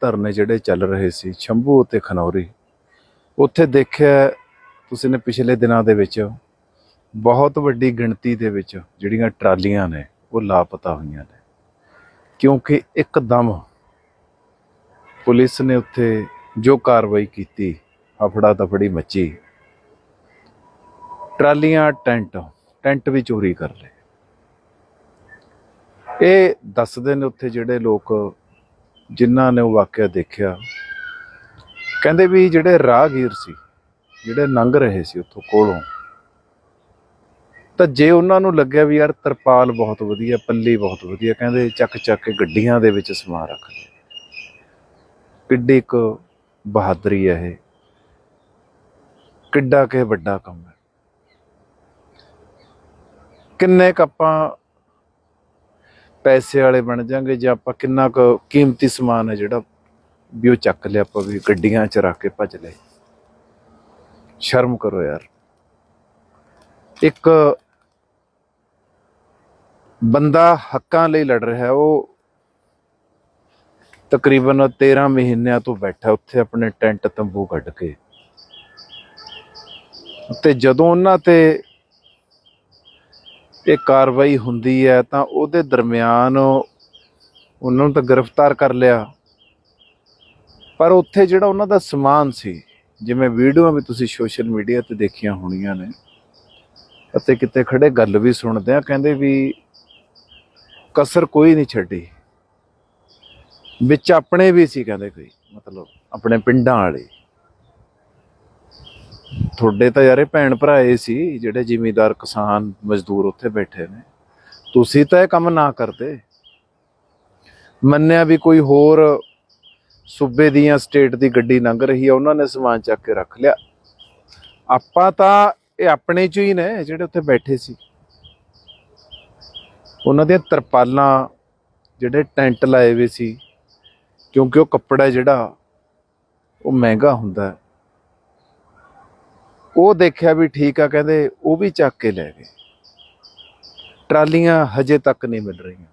ਧਰਨੇ ਜਿਹੜੇ ਚੱਲ ਰਹੇ ਸੀ, ਸ਼ੰਭੂ ਅਤੇ ਖਨੌਰੀ, ਉੱਥੇ ਦੇਖਿਆ ਤੁਸੀਂ ਨੇ ਪਿਛਲੇ ਦਿਨਾਂ ਦੇ ਵਿੱਚ ਬਹੁਤ ਵੱਡੀ ਗਿਣਤੀ ਦੇ ਵਿੱਚ ਜਿਹੜੀਆਂ ਟਰਾਲੀਆਂ ਨੇ, ਉਹ ਲਾਪਤਾ ਹੋਈਆਂ ਨੇ। ਕਿਉਂਕਿ ਇੱਕਦਮ ਪੁਲਿਸ ਨੇ ਉੱਥੇ ਜੋ ਕਾਰਵਾਈ ਕੀਤੀ ਹਫੜਾ ਦਫੜੀ ਮੱਚੀ, ਟਰਾਲੀਆਂ, ਟੈਂਟ ਟੈਂਟ ਵੀ ਚੋਰੀ ਕਰ ਲਏ। ਇਹ ਦੱਸਦੇ ਨੇ ਉੱਥੇ ਜਿਹੜੇ ਲੋਕ ਜਿਨ੍ਹਾਂ ਨੇ ਉਹ ਵਾਕਿਆ ਦੇਖਿਆ, ਕਹਿੰਦੇ ਵੀ ਜਿਹੜੇ ਰਾਹਗੀਰ ਸੀ, ਜਿਹੜੇ ਲੰਘ ਰਹੇ ਸੀ ਉੱਥੋਂ ਕੋਲੋਂ, ਤਾਂ ਜੇ ਉਹਨਾਂ ਨੂੰ ਲੱਗਿਆ ਵੀ ਯਾਰ ਤਰਪਾਲ ਬਹੁਤ ਵਧੀਆ, ਪੱਲੀ ਬਹੁਤ ਵਧੀਆ, ਕਹਿੰਦੇ ਚੱਕ ਚੱਕ ਕੇ ਗੱਡੀਆਂ ਦੇ ਵਿੱਚ ਸਮਾਨ ਰੱਖਦੇ ਕਿੱਡੀ ਕੁ ਬਹਾਦਰੀ ਹੈ ਇਹ। ਕਿੱਡਾ ਕਿ ਵੱਡਾ ਕੰਮ ਹੈ। ਕਿੰਨੇ ਕ ਆਪਾਂ ਪੈਸੇ ਵਾਲੇ ਬਣ ਜਾਾਂਗੇ ਜੇ ਆਪਾਂ ਕਿੰਨਾ ਕੁ ਕੀਮਤੀ ਸਮਾਨ ਹੈ ਜਿਹੜਾ ਵੀ ਉਹ ਚੱਕ ਲਿਆ, ਆਪਾਂ ਵੀ ਗੱਡੀਆਂ 'ਚ ਰੱਖ ਕੇ ਭੱਜ ਲਏ। ਸ਼ਰਮ ਕਰੋ ਯਾਰ। ਇੱਕ ਬੰਦਾ ਹੱਕਾਂ ਲਈ ਲੜ ਰਿਹਾ ਉਹ ਤਕਰੀਬਨ 13 ਮਹੀਨਿਆਂ ਤੋਂ ਬੈਠਾ, ਉੱਥੇ ਆਪਣੇ ਟੈਂਟ ਤੰਬੂ ਕੱਢ ਕੇ। ਤੇ ਜਦੋਂ ਉਹਨਾਂ ਤੇ ਇਹ ਕਾਰਵਾਈ ਹੁੰਦੀ ਹੈ ਤਾਂ ਉਹਦੇ ਦਰਮਿਆਨ ਉਹਨਾਂ ਨੂੰ ਤਾਂ ਗ੍ਰਿਫਤਾਰ ਕਰ ਲਿਆ। ਪਰ ਉੱਥੇ ਜਿਹੜਾ ਉਹਨਾਂ ਦਾ ਸਮਾਨ ਸੀ, ਜਿਵੇਂ ਵੀਡੀਓ ਵੀ ਤੁਸੀਂ ਸੋਸ਼ਲ ਮੀਡੀਆ ਤੇ ਦੇਖੀਆਂ ਹੋਣੀਆਂ ਨੇ, ਅਤੇ ਕਿਤੇ ਖੜੇ ਗੱਲ ਵੀ ਸੁਣਦੇ ਆ, ਕਹਿੰਦੇ ਵੀ ਕਸਰ ਕੋਈ ਨਹੀਂ ਛੱਡੀ। ਵਿੱਚ ਆਪਣੇ ਵੀ ਸੀ ਕਹਿੰਦੇ ਕੋਈ, ਮਤਲਬ ਆਪਣੇ ਪਿੰਡਾਂ ਵਾਲੇ। ਤੁਹਾਡੇ ਤਾਂ ਯਾਰੇ ਭੈਣ ਭਰਾ ਇਹ ਸੀ, ਜਿਹੜੇ ਜ਼ਿਮੀਦਾਰ ਕਿਸਾਨ ਮਜ਼ਦੂਰ ਉੱਥੇ ਬੈਠੇ ਨੇ। ਤੁਸੀਂ ਤਾਂ ਇਹ ਕੰਮ ਨਾ ਕਰਦੇ। ਮੰਨਿਆ ਵੀ ਕੋਈ ਹੋਰ ਸੂਬੇ ਦੀਆਂ, ਸਟੇਟ ਦੀ ਗੱਡੀ ਲੰਘ ਰਹੀ ਆ, ਉਹਨਾਂ ਨੇ ਸਮਾਨ ਚੱਕ ਕੇ ਰੱਖ ਲਿਆ। ਆਪਾਂ ਤਾਂ ਇਹ ਆਪਣੇ ਚ ਹੀ ਨੇ, ਜਿਹੜੇ ਉੱਥੇ ਬੈਠੇ ਸੀ। ਉਹਨਾਂ ਦੀਆਂ ਤਰਪਾਲਾਂ, ਜਿਹੜੇ ਟੈਂਟ ਲਾਏ ਹੋਏ ਸੀ, ਕਿਉਂਕਿ ਉਹ ਕੱਪੜਾ ਜਿਹੜਾ, ਉਹ ਮਹਿੰਗਾ ਹੁੰਦਾ ਹੈ। ਉਹ ਦੇਖਿਆ ਵੀ ਠੀਕ ਆ, ਕਹਿੰਦੇ ਉਹ ਵੀ ਚੱਕ ਕੇ ਲੈ ਗਏ। ਟਰਾਲੀਆਂ ਹਜੇ ਤੱਕ ਨਹੀਂ ਮਿਲ ਰਹੀਆਂ।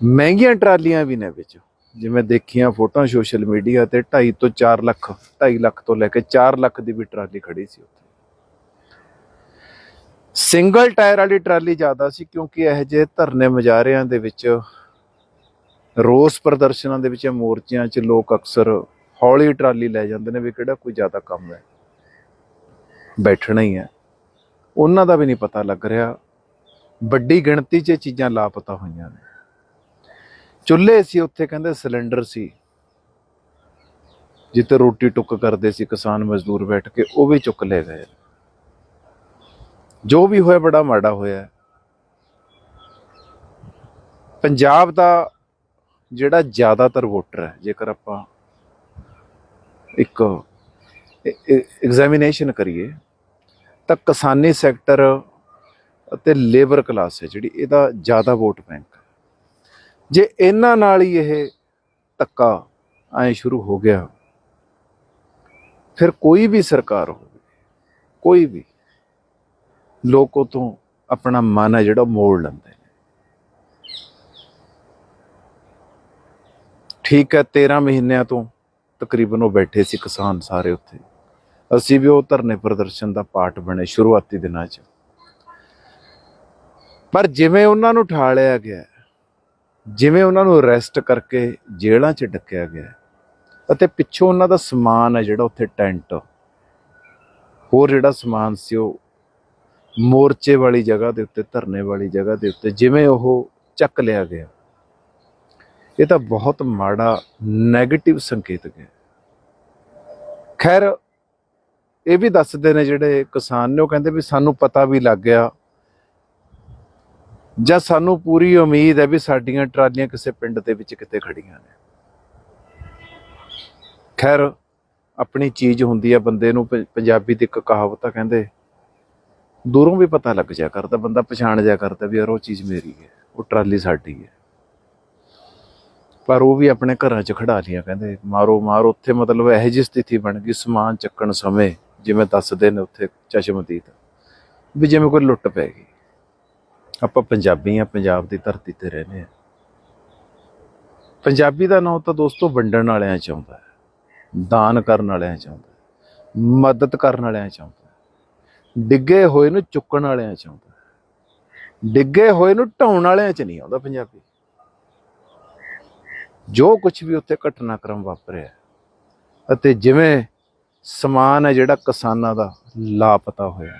ਮਹਿੰਗੀਆਂ ਟਰਾਲੀਆਂ ਵੀ ਨੇ ਵਿੱਚ। ਜਿਵੇਂ ਦੇਖੀਆਂ ਫੋਟੋਆਂ ਸੋਸ਼ਲ ਮੀਡੀਆ ਤੇ 2.5 ਤੋਂ 4 ਲੱਖ 2.5 ਲੱਖ ਤੋਂ ਲੈ ਕੇ 4 ਲੱਖ ਦੀ ਵੀ ਟਰਾਲੀ ਖੜੀ ਸੀ ਉੱਥੇ। ਸਿੰਗਲ ਟਾਇਰ ਵਾਲੀ ਟਰਾਲੀ ਜ਼ਿਆਦਾ ਸੀ, ਕਿਉਂਕਿ ਇਹ ਜੇ ਧਰਨੇ ਮੁਜ਼ਾਹਰਿਆਂ ਦੇ ਵਿੱਚ ਰੋਸ ਪ੍ਰਦਰਸ਼ਨਾਂ ਦੇ ਵਿੱਚ ਮੋਰਚਿਆਂ 'ਚ ਲੋਕ ਅਕਸਰ ਹੌਲੀ ਟਰਾਲੀ ਲੈ ਜਾਂਦੇ ਨੇ ਵੀ ਕਿਹੜਾ ਕੋਈ ਜ਼ਿਆਦਾ ਕੰਮ ਹੈ। ਬੈਠਣਾ ਹੀ ਹੈ। ਉਹਨਾਂ ਦਾ ਵੀ ਨਹੀਂ ਪਤਾ ਲੱਗ ਰਿਹਾ। ਵੱਡੀ ਗਿਣਤੀ 'ਚ ਇਹ ਚੀਜ਼ਾਂ ਲਾਪਤਾ ਹੋਈਆਂ ਨੇ। ਚੁੱਲ੍ਹੇ ਸੀ, ਉੱਥੇ ਕਹਿੰਦੇ ਸਿਲੰਡਰ ਸੀ। ਜਿੱਥੇ ਰੋਟੀ ਟੁੱਕ ਕਰਦੇ ਸੀ, ਕਿਸਾਨ ਮਜ਼ਦੂਰ ਬੈਠ ਕੇ, ਉਹ ਵੀ ਚੁੱਕ ਲੈ ਗਏ। ਜੋ ਵੀ ਹੋਇਆ, ਬੜਾ ਮਾੜਾ ਹੋਇਆ। ਪੰਜਾਬ ਦਾ ਜਿਹੜਾ ਜ਼ਿਆਦਾਤਰ ਵੋਟਰ ਹੈ, ਜੇਕਰ ਆਪਾਂ ਇੱਕ ਐਗਜ਼ਾਮੀਨੇਸ਼ਨ ਕਰੀਏ, ਤਾਂ ਕਿਸਾਨੀ ਸੈਕਟਰ ਅਤੇ ਲੇਬਰ ਕਲਾਸ ਹੈ ਜਿਹੜੀ, ਇਹਦਾ ਜ਼ਿਆਦਾ ਵੋਟ ਬੈਂਕ ਜੇ ਇਹਨਾਂ ਨਾਲ ਹੀ ਇਹ ਧੱਕਾ ਐ ਸ਼ੁਰੂ ਹੋ ਗਿਆ, ਫਿਰ ਕੋਈ ਵੀ ਸਰਕਾਰ ਹੋਵੇ, ਕੋਈ ਵੀ, ਲੋਕ ਉਹ ਤੋਂ ਆਪਣਾ ਮਨ ਹੈ ਜਿਹੜਾ ਮੋੜ ਲੈਂਦੇ ਨੇ। ਠੀਕ ਹੈ 13 ਮਹੀਨਿਆਂ ਤੋਂ ਤਕਰੀਬਨ ਉਹ ਬੈਠੇ ਸੀ ਕਿਸਾਨ ਸਾਰੇ ਉੱਥੇ। ਅਸੀਂ ਵੀ ਉਹ ਧਰਨੇ ਪ੍ਰਦਰਸ਼ਨ ਦਾ ਪਾਰਟ ਬਣੇ ਸ਼ੁਰੂਆਤੀ ਦਿਨਾਂ 'ਚ। ਪਰ ਜਿਵੇਂ ਉਹਨਾਂ ਨੂੰ ਠਾਲਿਆ ਗਿਆ, ਜਿਵੇਂ ਉਹਨਾਂ ਨੂੰ ਅਰੈਸਟ ਕਰਕੇ ਜੇਲ੍ਹਾਂ 'ਚ ਡੱਕਿਆ ਗਿਆ, ਅਤੇ ਪਿੱਛੋਂ ਉਹਨਾਂ ਦਾ ਸਮਾਨ ਹੈ ਜਿਹੜਾ ਉੱਥੇ ਟੈਂਟ, ਹੋਰ ਜਿਹੜਾ ਸਮਾਨ ਸੀ ਉਹ ਮੋਰਚੇ ਵਾਲੀ ਜਗ੍ਹਾ ਦੇ ਉੱਤੇ, ਧਰਨੇ ਵਾਲੀ ਜਗ੍ਹਾ ਦੇ ਉੱਤੇ, ਜਿਵੇਂ ਉਹ ਚੱਕ ਲਿਆ ਗਿਆ। ਇਹ ਤਾਂ ਬਹੁਤ ਮਾੜਾ 네ਗੇਟਿਵ ਸੰਕੇਤ ਹੈ ਖੈਰ, ਇਹ ਵੀ ਦੱਸਦੇ ਨੇ ਜਿਹੜੇ ਕਿਸਾਨ ਨੇ, ਉਹ ਕਹਿੰਦੇ ਵੀ ਸਾਨੂੰ ਪਤਾ ਵੀ ਲੱਗ ਗਿਆ। ਜਾਂ ਸਾਨੂੰ ਪੂਰੀ ਉਮੀਦ ਹੈ ਵੀ ਸਾਡੀਆਂ ਟਰਾਲੀਆਂ ਕਿਸੇ ਪਿੰਡ ਦੇ ਵਿੱਚ ਕਿਤੇ ਖੜੀਆਂ ਨੇ। ਖੈਰ, ਆਪਣੀ ਚੀਜ਼ ਹੁੰਦੀ ਹੈ ਬੰਦੇ ਨੂੰ ਪੰਜਾਬੀ ਦੀ ਇੱਕ ਕਹਾਵਤ ਆ ਕਹਿੰਦੇ, ਦੂਰੋਂ ਵੀ ਪਤਾ ਲੱਗ ਜਾ ਕਰਦਾ, ਬੰਦਾ ਪਛਾਣ ਜਾ ਕਰਦਾ ਵੀ ਯਾਰ ਉਹ ਚੀਜ਼ ਮੇਰੀ ਹੈ, ਉਹ ਟਰਾਲੀ ਸਾਡੀ ਹੈ। ਪਰ ਉਹ ਵੀ ਆਪਣੇ ਘਰਾਂ 'ਚ ਖੜਾ ਲਿਆ, ਕਹਿੰਦੇ ਮਾਰੋ, ਮਾਰ, ਉੱਥੇ ਮਤਲਬ ਇਹੋ ਜਿਹੀ ਸਥਿਤੀ ਬਣ ਗਈ, ਸਮਾਨ ਚੱਕਣ ਸਮੇਂ ਜਿਵੇਂ ਦੱਸਦੇ ਨੇ ਉੱਥੇ ਚਸ਼ਮਦੀਦ ਵੀ ਜਿਵੇਂ ਕੋਈ ਲੁੱਟ ਪੈ ਗਈ। ਆਪਾਂ ਪੰਜਾਬੀ ਆ ਪੰਜਾਬ ਦੀ ਧਰਤੀ ਤੇ ਰਹਿੰਦੇ ਆ ਪੰਜਾਬੀ ਦਾ ਨਾਮ ਤਾਂ ਦੋਸਤੋ ਵੰਡਣ ਵਾਲਿਆਂ ਚ ਆਉਂਦਾ ਹੈ, ਦਾਨ ਕਰਨ ਵਾਲਿਆਂ ਚ ਆਉਂਦਾ ਹੈ, ਮਦਦ ਕਰਨ ਵਾਲਿਆਂ ਚ ਆਉਂਦਾ ਹੈ, ਡਿੱਗੇ ਹੋਏ ਨੂੰ ਚੁੱਕਣ ਵਾਲਿਆਂ ਚ ਆਉਂਦਾ ਹੈ, ਡਿੱਗੇ ਹੋਏ ਨੂੰ ਢਾਉਣ ਵਾਲਿਆਂ ਚ ਨਹੀਂ ਆਉਂਦਾ ਪੰਜਾਬੀ। ਜੋ ਕੁਝ ਵੀ ਉੱਥੇ ਘਟਨਾਕ੍ਰਮ ਵਾਪਰਿਆ ਅਤੇ ਜਿਵੇਂ ਸਮਾਨ ਹੈ ਜਿਹੜਾ ਕਿਸਾਨਾਂ ਦਾ ਲਾਪਤਾ ਹੋਇਆ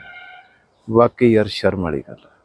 ਵਾਕਈ ਯਾਰ ਸ਼ਰਮ ਵਾਲੀ ਗੱਲ ਹੈ।